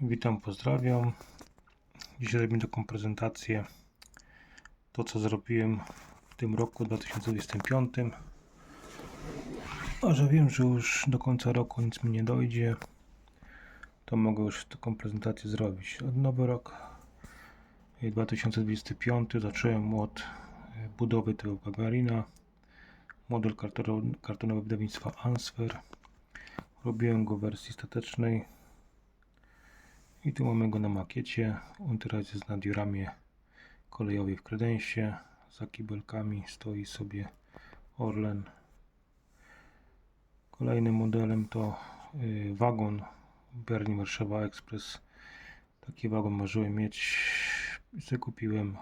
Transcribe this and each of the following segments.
Witam, pozdrawiam. Dzisiaj robimy taką prezentację. To, co zrobiłem w tym roku 2025. A że wiem, że już do końca roku nic mi nie dojdzie, to mogę już taką prezentację zrobić. Od nowy rok e, 2025 zacząłem od e, budowy tego Gagarina. Model kartono- kartonowy wydawnictwa Answer. Robiłem go w wersji statecznej. I tu mamy go na makiecie. On teraz jest na dioramie kolejowej w kredensie. Za kibelkami stoi sobie Orlen. Kolejnym modelem to y, wagon Berlin Warszawa Express. Taki wagon marzyłem mieć. I sobie kupiłem.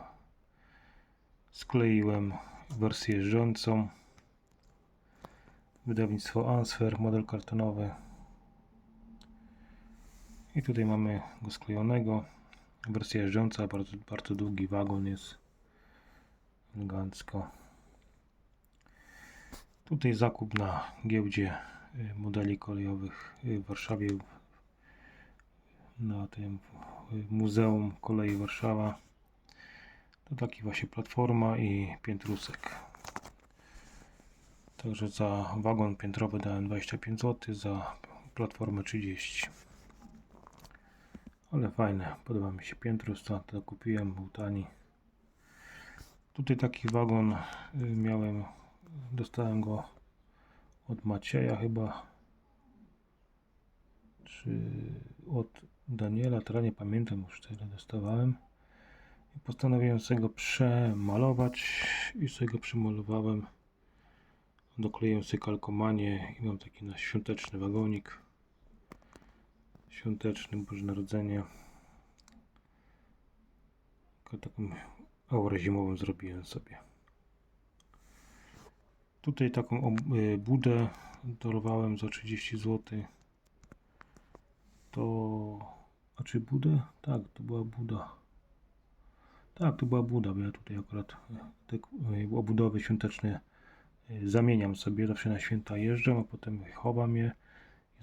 Skleiłem wersję jeżdżącą. Wydawnictwo Answer, model kartonowy. I tutaj mamy go sklejonego. Wersja jeżdżąca, bardzo, bardzo długi wagon jest. Elegancko. Tutaj zakup na giełdzie y, modeli kolejowych y, w Warszawie. Na tym y, Muzeum Kolei Warszawa. To taki właśnie platforma i piętrusek. Także za wagon piętrowy dałem 25 zł, za platformę 30 ale fajne, podoba mi się piętrus, to, kupiłem, był tani. Tutaj taki wagon y, miałem, dostałem go od Macieja chyba, czy od Daniela, teraz nie pamiętam już tyle dostawałem. I postanowiłem sobie go przemalować i sobie go przemalowałem. Dokleiłem sobie kalkomanię i mam taki nasz świąteczny wagonik świąteczny, Boże Narodzenie. Tylko Taką aurę zimową zrobiłem sobie. Tutaj taką y, budę dorwałem za 30 zł. To... A czy budę? Tak, to była buda. Tak, to była buda, bo ja tutaj akurat y, te y, obudowy świąteczne zamieniam sobie. Zawsze na święta jeżdżę, a potem chowam je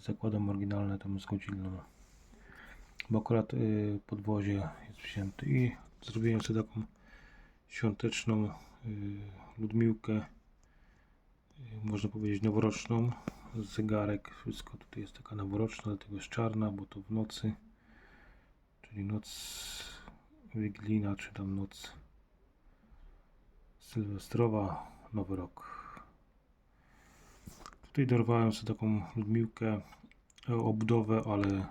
zakładam oryginalne tam z godzilną. Bo akurat y, podwozie jest wzięty i zrobiłem sobie taką świąteczną y, Ludmiłkę, y, można powiedzieć noworoczną, zegarek, wszystko tutaj jest taka noworoczna, dlatego jest czarna, bo to w nocy, czyli noc Wigilijna, czy tam noc Sylwestrowa, Nowy Rok. Tutaj dorwałem sobie taką Ludmiłkę, e, obudowę, ale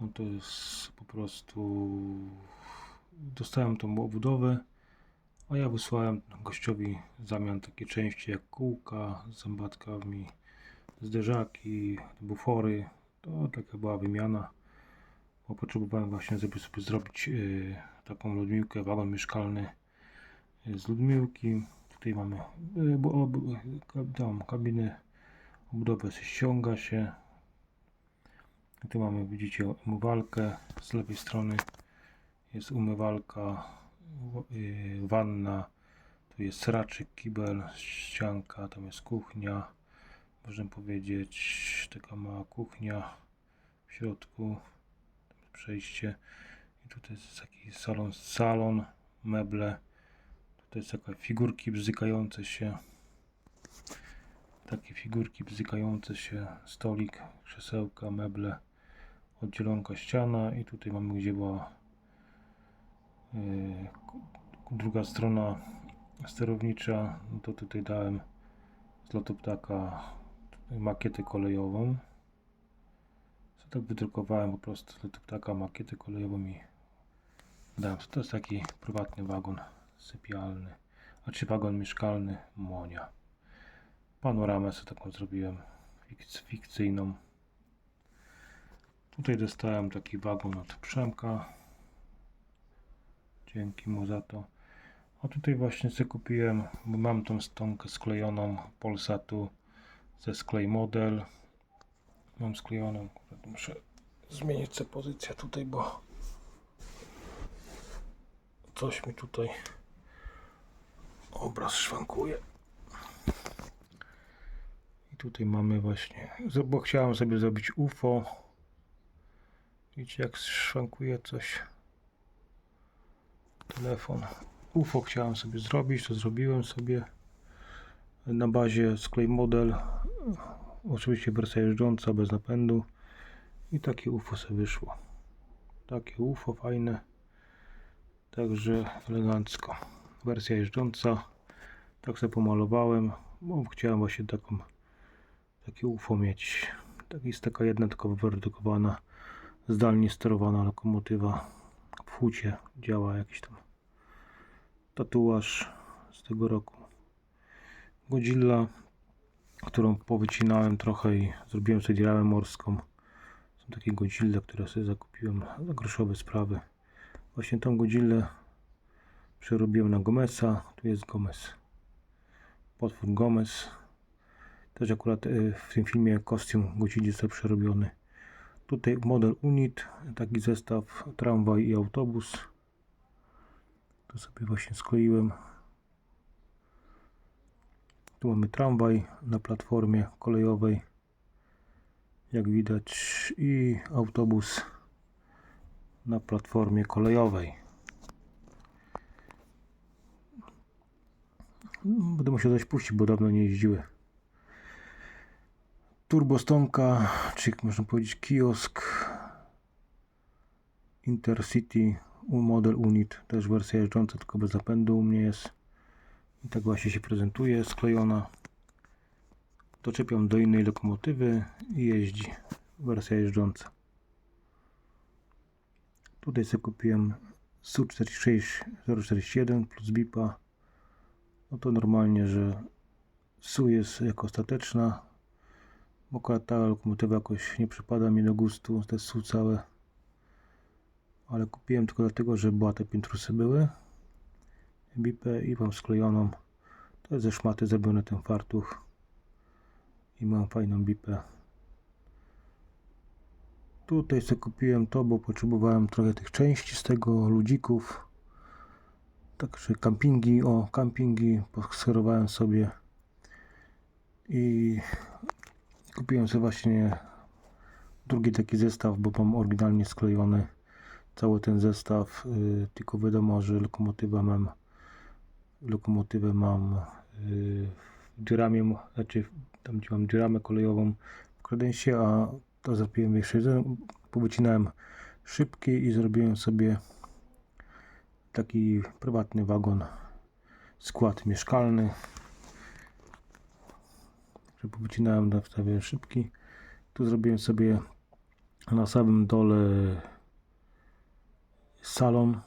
no to jest po prostu dostałem tą obudowę, a ja wysłałem gościowi w zamian takie części jak kółka z zębatkami, zderzaki, bufory. To taka była wymiana, bo potrzebowałem właśnie, żeby sobie zrobić yy, taką Ludmiłkę, wagon mieszkalny yy, z Ludmiłki. Tutaj mamy ka- tam kabinę, obudowę ściąga się, tu mamy, widzicie, umywalkę. Z lewej strony jest umywalka, yy, wanna. Tu jest sraczyk, kibel, ścianka, tam jest kuchnia. Można powiedzieć, taka mała kuchnia w środku. Przejście. I tutaj jest taki salon, salon, meble. Tutaj jest takie figurki bzykające się. Takie figurki bzykające się, stolik, krzesełka, meble oddzielonka ściana i tutaj mamy gdzie była yy, druga strona sterownicza no to tutaj dałem z lotu ptaka makietę kolejową co tak wydrukowałem po prostu z lotu ptaka makietę kolejową i dałem to jest taki prywatny wagon sypialny a czy wagon mieszkalny Monia panoramę sobie taką zrobiłem fikc- fikcyjną Tutaj dostałem taki wagon od Przemka. Dzięki mu za to. A tutaj właśnie sobie kupiłem, bo mam tą stonkę sklejoną Polsatu ze sklej model. Mam sklejoną, muszę zmienić sobie pozycję tutaj, bo coś mi tutaj obraz szwankuje. I tutaj mamy właśnie, bo chciałem sobie zrobić UFO Widzicie jak szwankuje coś. Telefon. UFO chciałem sobie zrobić, to zrobiłem sobie na bazie sklej model. Oczywiście wersja jeżdżąca bez napędu. I takie UFO sobie wyszło. Takie UFO fajne. Także elegancko. Wersja jeżdżąca. Tak sobie pomalowałem, bo chciałem właśnie taką takie UFO mieć. Tak jest taka jedna tylko wyprodukowana, zdalnie sterowana lokomotywa w hucie działa jakiś tam tatuaż z tego roku. Godzilla, którą powycinałem trochę i zrobiłem sobie ramę morską. Są takie Godzilla, które sobie zakupiłem za groszowe sprawy. Właśnie tą Godzillę przerobiłem na Gomesa. Tu jest Gomez. Potwór Gomez. Też akurat y, w tym filmie kostium Godzilli został przerobiony. Tutaj model Unit, taki zestaw tramwaj i autobus. To sobie właśnie skleiłem. Tu mamy tramwaj na platformie kolejowej. Jak widać i autobus na platformie kolejowej. Będę musiał coś puścić, bo dawno nie jeździły. Turbostonka, czy jak można powiedzieć kiosk Intercity U- model Unit, też wersja jeżdżąca, tylko bez zapędu u mnie jest. I tak właśnie się prezentuje, sklejona. Doczepiam do innej lokomotywy i jeździ. Wersja jeżdżąca. Tutaj sobie kupiłem SU46041 plus BIPA. No to normalnie, że SU jest jako ostateczna. Bo ta lokomotywa jakoś nie przypada mi do gustu, te SU całe. Ale kupiłem tylko dlatego, że była te piętrusy były. BIPę i mam sklejoną. To jest ze szmaty zrobiony ten fartuch. I mam fajną bipę. Tutaj sobie kupiłem to, bo potrzebowałem trochę tych części z tego, ludzików. Także kampingi, o kampingi poskserowałem sobie. I kupiłem sobie właśnie drugi taki zestaw, bo mam oryginalnie sklejony cały ten zestaw. y, Tylko wiadomo, że lokomotywę mam lokomotywę mam y, w dżeramie, znaczy tam gdzie mam dżeramę kolejową w kredensie, a to zrobiłem jeszcze jeden, powycinałem szybki i zrobiłem sobie taki prywatny wagon, skład mieszkalny. Że powycinałem na wstawie szybki. Tu zrobiłem sobie na samym dole salon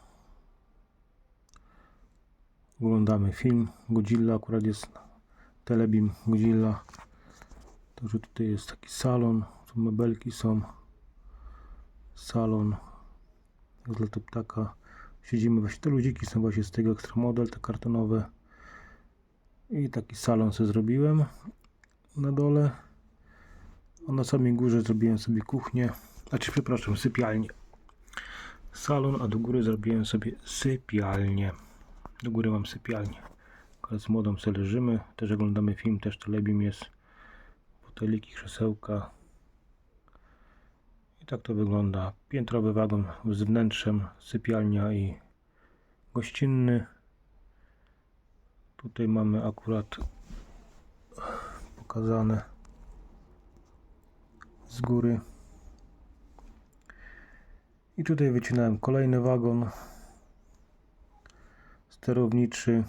oglądamy film Godzilla, akurat jest Telebim Godzilla. Także tutaj jest taki salon, tu mebelki są. Salon z lotu ptaka. Siedzimy właśnie, te ludziki są właśnie z tego ekstra model, te kartonowe. I taki salon sobie zrobiłem na dole. A na samej górze zrobiłem sobie kuchnię, znaczy przepraszam, sypialnię. Salon, a do góry zrobiłem sobie sypialnię. Do góry mam sypialnię. Akurat z młodą sobie leżymy. Też oglądamy film, też telebim jest. Foteliki, krzesełka. Tak to wygląda. Piętrowy wagon z wnętrzem, sypialnia i gościnny. Tutaj mamy akurat pokazane z góry. I tutaj wycinałem kolejny wagon sterowniczy.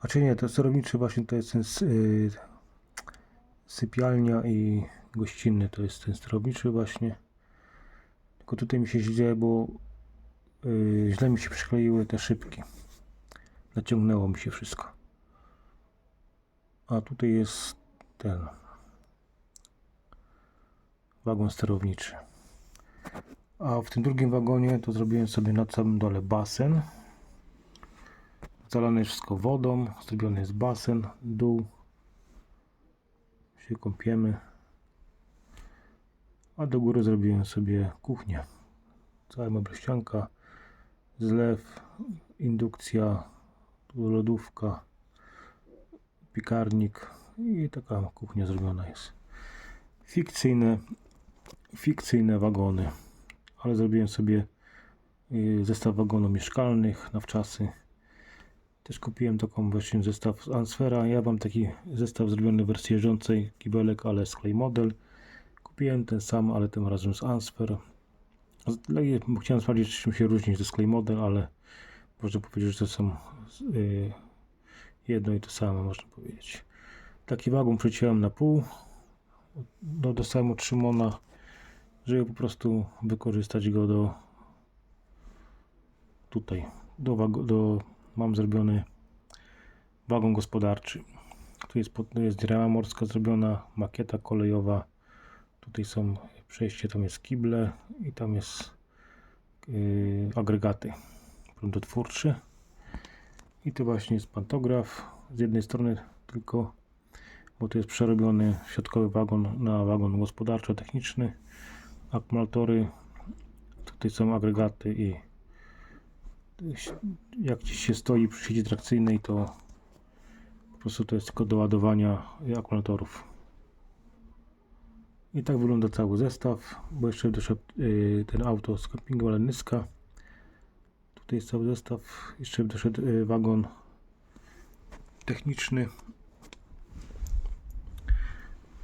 A czy nie, to sterowniczy właśnie to jest ten sy- sypialnia i gościnny to jest ten sterowniczy właśnie. Tylko tutaj mi się źle, bo y, źle mi się przykleiły te szybki. Naciągnęło mi się wszystko. A tutaj jest ten wagon sterowniczy. A w tym drugim wagonie to zrobiłem sobie na samym dole basen. Zalane jest wszystko wodą, zrobiony jest basen, dół. Się kąpiemy. A do góry zrobiłem sobie kuchnię. Cała mebelścianka, zlew, indukcja, lodówka, piekarnik i taka kuchnia zrobiona jest. Fikcyjne fikcyjne wagony, ale zrobiłem sobie y, zestaw wagonów mieszkalnych na wczasy. Też kupiłem taką właśnie zestaw z Ansfera. Ja mam taki zestaw zrobiony w wersji jeżdżącej, kibelek, ale z clay model. Kupiłem ten sam, ale tym razem z Ansfer. Z- dla- bo Chciałem sprawdzić, czym się różni ze Clay Model, ale można powiedzieć, że to są y, jedno i to samo, można powiedzieć. Taki wagon przeciąłem na pół. No, dostałem od Szymona, żeby po prostu wykorzystać go do tutaj, do, do mam zrobiony wagon gospodarczy. Tu jest, jest rama morska zrobiona, makieta kolejowa. Tutaj są przejście, tam jest kible i tam jest yy, agregaty prądotwórcze. I tu właśnie jest pantograf. Z jednej strony tylko, bo tu jest przerobiony środkowy wagon na wagon gospodarczo-techniczny. Akumulatory. Tutaj są agregaty i jak gdzieś się stoi przy sieci trakcyjnej, to po prostu to jest tylko do ładowania akumulatorów. I tak wygląda cały zestaw, bo jeszcze doszedł yy, ten auto z campingu Lanyska. Tutaj jest cały zestaw, jeszcze doszedł yy, wagon techniczny.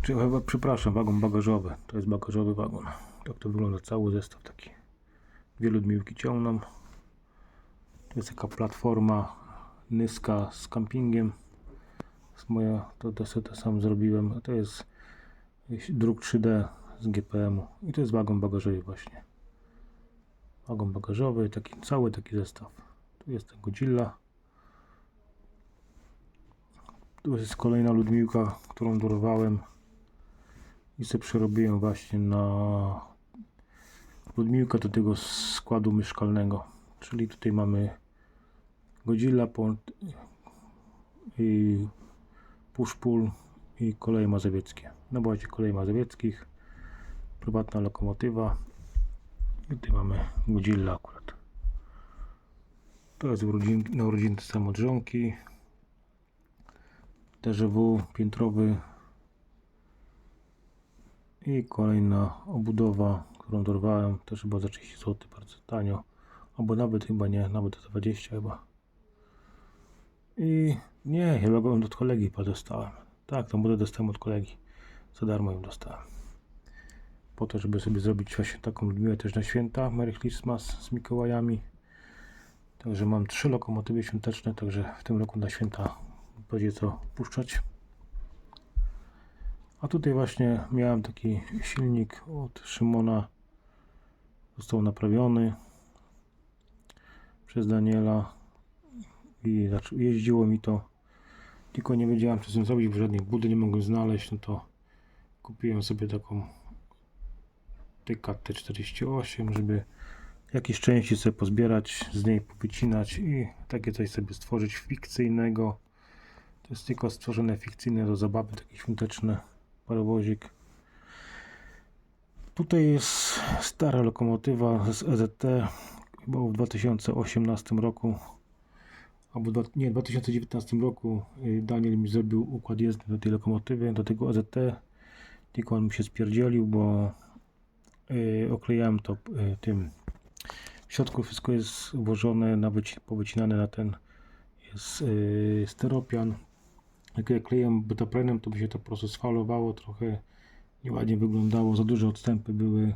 Czy chyba, przepraszam, wagon bagażowy. To jest bagażowy wagon. Tak to wygląda cały zestaw taki. Dwie ludmiłki ciągną. To jest taka platforma Nyska z campingiem. To jest moja, to, to to sam zrobiłem. To jest druk 3D z GPM-u. I to jest wagon bagażowy właśnie. Wagon bagażowy, taki cały taki zestaw. Tu jest ten Godzilla. Tu jest kolejna ludmiłka, którą dorwałem i sobie przerobiłem właśnie na ludmiłkę do tego składu mieszkalnego. Czyli tutaj mamy Godzilla i push-pull i koleje mazowieckie. Na bazie kolei mazowieckich. Prywatna lokomotywa. I tutaj mamy Godzilla akurat. To jest urodzin, na urodziny samodrzonki. TGW piętrowy. I kolejna obudowa, którą dorwałem. Też chyba za 30 zł, bardzo tanio. Albo nawet chyba nie, nawet za 20 chyba. I nie, chyba go od kolegi dostałem. Tak, tą budę dostałem od kolegi. Za darmo ją dostałem. Po to, żeby sobie zrobić właśnie taką ludmiłę też na święta. Merry Christmas z Mikołajami. Także mam trzy lokomotywy świąteczne, także w tym roku na święta będzie co puszczać. A tutaj właśnie miałem taki silnik od Szymona. Został naprawiony przez Daniela i jeździło mi to. Tylko nie wiedziałem co z tym zrobić, bo żadnej budy nie mogłem znaleźć. No to kupiłem sobie taką tyka T48, żeby jakieś części sobie pozbierać, z niej powycinać i takie coś sobie stworzyć fikcyjnego. To jest tylko stworzone fikcyjne do zabawy, takie świąteczne parowozik. Tutaj jest stara lokomotywa z EZT, chyba w 2018 roku, albo nie, w 2019 roku y, Daniel mi zrobił układ jezdny do tej lokomotywy, do tego EZT, tylko on mi się spierdzielił, bo y, oklejałem to y, tym. W środku wszystko jest włożone, na wyci- powycinane na ten jest y, steropian. Jak ja klejem betaprenem, to by się to po prostu sfalowało, trochę. Nieładnie wyglądało, za duże odstępy były.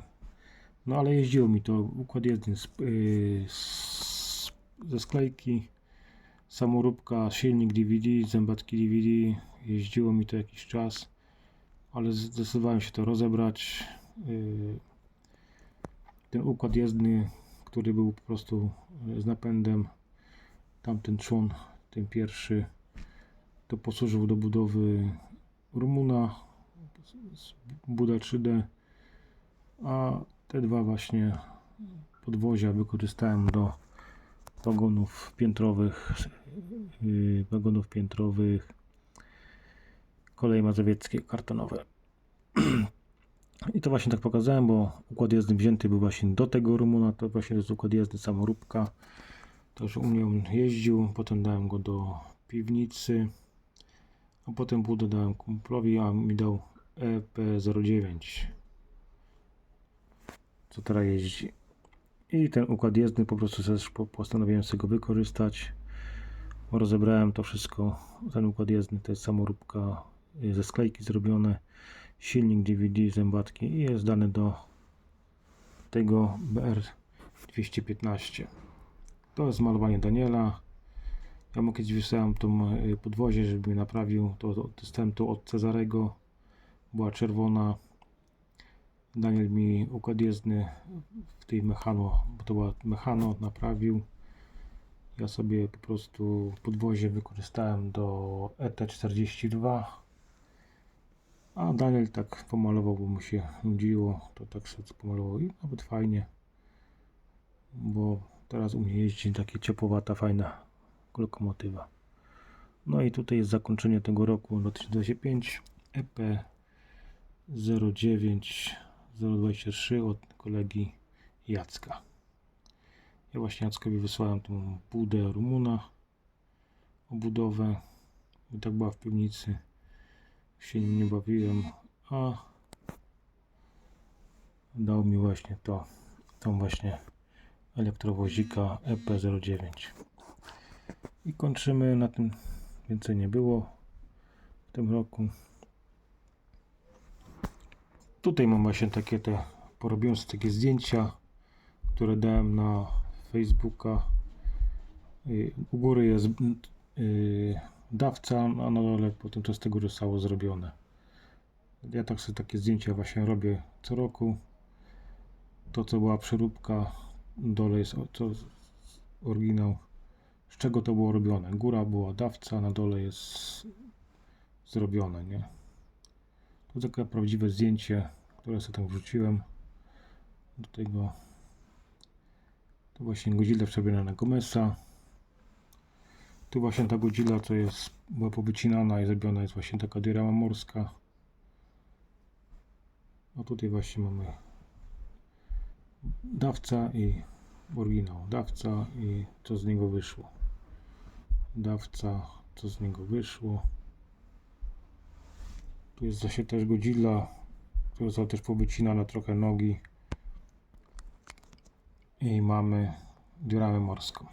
No ale jeździło mi to, układ jezdny z, y, z, ze sklejki, samoróbka, silnik DVD, zębatki DVD, jeździło mi to jakiś czas, ale zdecydowałem się to rozebrać. Y, ten układ jezdny, który był po prostu y, z napędem, tamten człon, ten pierwszy, to posłużył do budowy Rumuna, z Buda 3D, a te dwa właśnie podwozia wykorzystałem do wagonów piętrowych, yy, wagonów piętrowych kolei mazowieckie kartonowe. I to właśnie tak pokazałem, bo układ jezdny wzięty był właśnie do tego Rumuna, to właśnie to jest układ jezdny samoróbka. Także u mnie on jeździł, potem dałem go do piwnicy, a potem budę dałem kumplowi, a mi dał E EP09. co teraz jeździ. I ten układ jezdny po prostu też po- postanowiłem sobie go wykorzystać. Rozebrałem to wszystko. Ten układ jezdny to jest samoróbka ze sklejki zrobione. Silnik DVD, zębatki i jest dany do tego BR215. To jest malowanie Daniela. Ja mu kiedyś wysłałem tą y, podwozie, żeby naprawił. To to- to od Cezarego. Była czerwona. Daniel mi układ jezdny w tej mechano, bo to była mechano, naprawił. Ja sobie po prostu podwozie wykorzystałem do E ET42. A Daniel tak pomalował, bo mu się nudziło. To tak sobie pomalował i nawet fajnie. Bo teraz u mnie jeździ takie ciepłowata, fajna lokomotywa. No i tutaj jest zakończenie tego roku 2025 EP 09023 od kolegi Jacka. Ja właśnie Jackowi wysłałem tą budę Rumuna obudowę i tak była w piwnicy się nie bawiłem a dał mi właśnie to tą właśnie elektrowozika E EP09 i kończymy na tym więcej nie było w tym roku Tutaj mam właśnie takie te, porobiłem sobie takie zdjęcia, które dałem na Facebooka. Y, U góry jest y, dawca, a na dole potem to z tego zostało zrobione. Ja tak sobie takie zdjęcia właśnie robię co roku. To co była przeróbka, dole jest to oryginał. Z czego to było robione? Góra była dawca, na dole jest zrobione, nie? To takie prawdziwe zdjęcie, które sobie tam wrzuciłem. Do tego to właśnie godzilla przebrana na Gomesa. Tu właśnie ta godzilla, co jest, była powycinana i zrobiona jest właśnie taka diorama morska. A tutaj właśnie mamy dawca i oryginał. Dawca i co z niego wyszło. Dawca, co z niego wyszło. Tu jest właśnie też Godzilla, która została też powycinana trochę nogi. I mamy dioramę morską.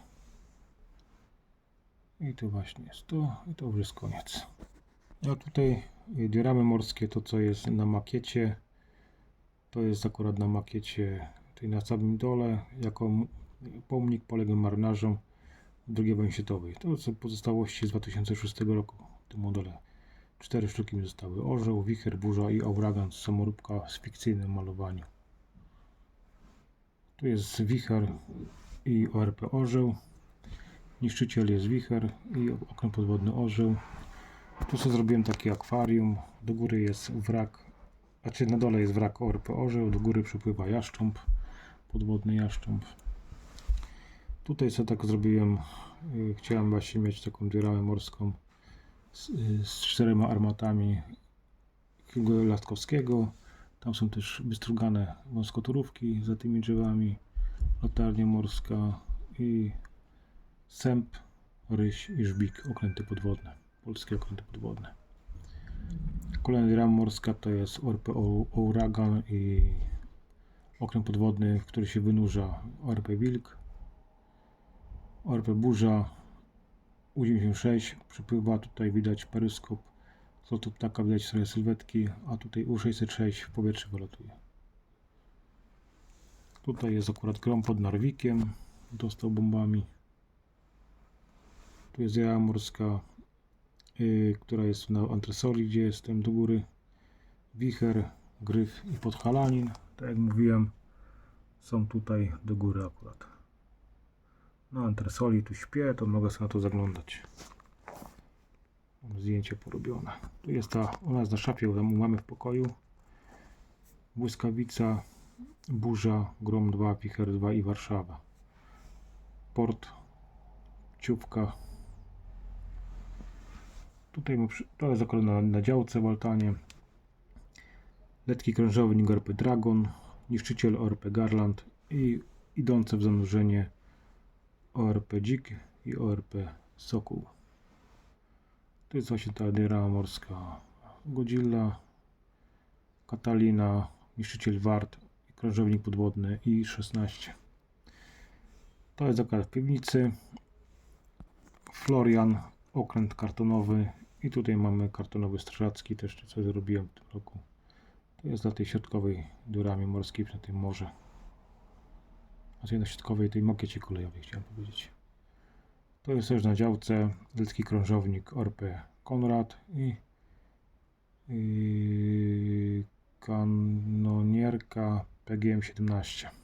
I tu właśnie jest to, i to już jest koniec. A tutaj y, dioramy morskie, to co jest na makiecie, to jest akurat na makiecie tutaj na samym dole, jako pomnik poległym marynarzom II wojny światowej. To są pozostałości z 2006 roku w tym modele. Cztery sztuki mi zostały. Orzeł, wicher, burza i auragan, samoróbka z fikcyjnym malowaniu. Tu jest wicher i ORP orzeł. Niszczyciel jest wicher i okno podwodny orzeł. Tu sobie zrobiłem takie akwarium. Do góry jest wrak, znaczy na dole jest wrak ORP orzeł, do góry przypływa jaszcząb, podwodny jaszcząb. Tutaj sobie tak zrobiłem, y, chciałem właśnie mieć taką dioramę morską z, y, z czterema armatami Hugo Latkowskiego. Tam są też wystrugane wąskotorówki za tymi drzewami, latarnia morska i sęp, ryś i żbik, okręty podwodne, polskie okręty podwodne. Kolejna rama morska to jest ORP Ouragan i okręt podwodny, w który się wynurza ORP Wilk, ORP Burza, U96 przypływa, tutaj widać peryskop, co tu ptaka widać sobie sylwetki, a tutaj U606 w powietrze wylatuje. Tutaj jest akurat grom pod Narwikiem, dostał bombami. Tu jest jara morska, yy, która jest na antresoli, gdzie jestem do góry. Wicher, gryf i podhalanin, tak jak mówiłem, są tutaj do góry akurat. Na antresoli tu śpię, to mogę sobie na to zaglądać. Mam zdjęcie porobione. Tu jest ta, u nas na szafie, tam mamy w pokoju. Błyskawica, burza, grom 2, wicher 2 i Warszawa. Port, ciupka. Tutaj to jest akurat na, na działce w altanie. Letki krężowy Nigarpy Dragon, niszczyciel ORP Garland i idące w zanurzenie ORP Dzik i ORP Sokół. To jest właśnie ta diorama morska Godzilla, Katalina, niszczyciel Wart i krążownik podwodny i-16. To jest zakład w piwnicy. Florian, okręt kartonowy i tutaj mamy kartonowy strażacki, też co zrobiłem w tym roku. To jest dla tej środkowej durami morskiej na tym morze. Znaczy na środkowej tej makiecie kolejowej chciałem powiedzieć. To jest też na działce wielki krążownik ORP Konrad i, i kanonierka PGM-17.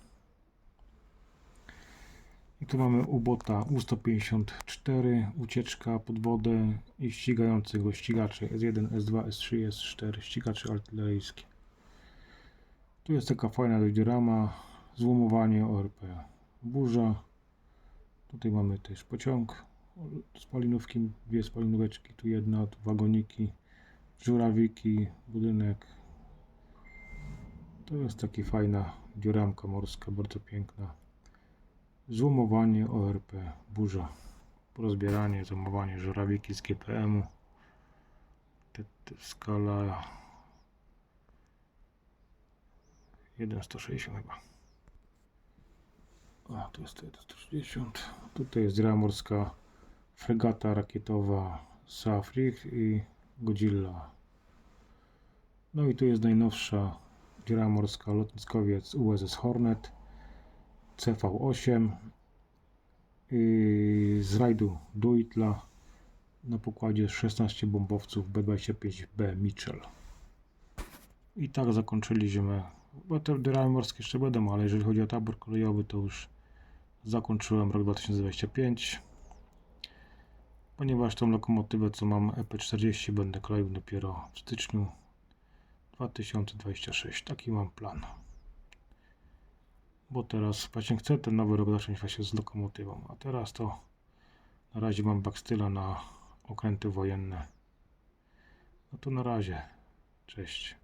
I tu mamy ubota U-154, ucieczka pod wodę i ścigających ścigaczy S1, S2, S3, S4, ścigacze artyleryjskie. Tu jest taka fajna diorama, złomowanie ORP burza. Tutaj mamy też pociąg spalinówki, dwie spalinóweczki, tu jedna, tu wagoniki, żurawiki, budynek. To jest taka fajna dioramka morska, bardzo piękna. Złomowanie ORP, burza, rozbieranie, złomowanie żurawiki z GPM-u. Skala 1,160 chyba. A, tu jest 160. Tutaj jest dziura morska, fregata rakietowa Safrik i Godzilla. No i tu jest najnowsza dziura morska, lotniskowiec USS Hornet CV8 i z rajdu Duitla na pokładzie 16 bombowców B-25B Mitchell. I tak zakończyliśmy. Bo te dyramy morskie jeszcze będą, ale jeżeli chodzi o tabor kolejowy, to już zakończyłem rok 2025. Ponieważ tą lokomotywę, co mam EP40, będę kroił dopiero w styczniu 2026. Taki mam plan. Bo teraz właśnie chcę ten nowy rok zacząć właśnie z lokomotywą. A teraz to na razie mam bakstyla na okręty wojenne. No to na razie. Cześć.